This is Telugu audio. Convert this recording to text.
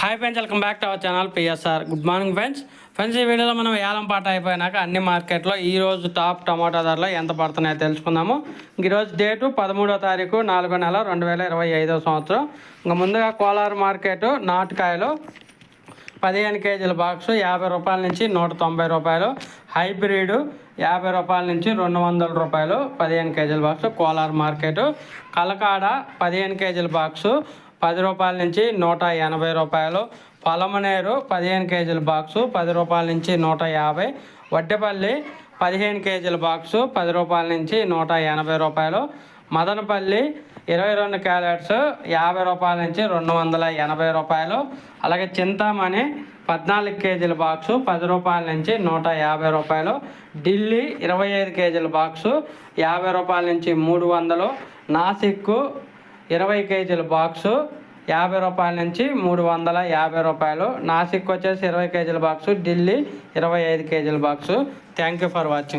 Hi friends welcome back to our channel PSR good morning friends friends ఈ వీడియోలో మనం ఏలం పాట అయిపోయినాక అన్ని మార్కెట్లో ఈరోజు టాప్ టమాటా ధరలు ఎంత పడుతున్నాయో తెలుసుకుందాము. ఈరోజు డేటు పదమూడో తారీఖు నాలుగో నెల రెండు వేల ఇరవై ఐదో సంవత్సరం. ఇంకా ముందుగా కోలార్ మార్కెట్ నాటుకాయలు పదిహేను కేజీల బాక్స్ యాభై రూపాయల నుంచి నూట తొంభై రూపాయలు. హైబ్రిడ్ యాభై రూపాయల నుంచి రెండు వందల రూపాయలు పదిహేను కేజీల బాక్స్ కోలార్ మార్కెట్. కలకాడ పదిహేను కేజీల బాక్సు పది రూపాయల నుంచి నూట ఎనభై రూపాయలు. పొలమనేరు పదిహేను కేజీల బాక్సు పది రూపాయల నుంచి నూట యాభై. వడ్డేపల్లి పదిహేను కేజీల బాక్సు పది రూపాయల నుంచి నూట ఎనభై రూపాయలు. మదనపల్లి ఇరవై రెండు క్యారెట్స్ యాభై రూపాయల నుంచి రెండు వందల ఎనభై రూపాయలు. అలాగే చింతామణి పద్నాలుగు కేజీల బాక్సు పది రూపాయల నుంచి నూట యాభై రూపాయలు. ఢిల్లీ ఇరవై ఐదు కేజీల బాక్సు యాభై రూపాయల నుంచి మూడు వందలు. నాసిక్కు ఇరవై కేజీల బాక్సు యాభై రూపాయల నుంచి మూడు వందల యాభై రూపాయలు. నాసిక్ వచ్చేసి ఇరవై కేజీల బాక్సు ఢిల్లీ ఇరవై ఐదు కేజీల box. Thank you for watching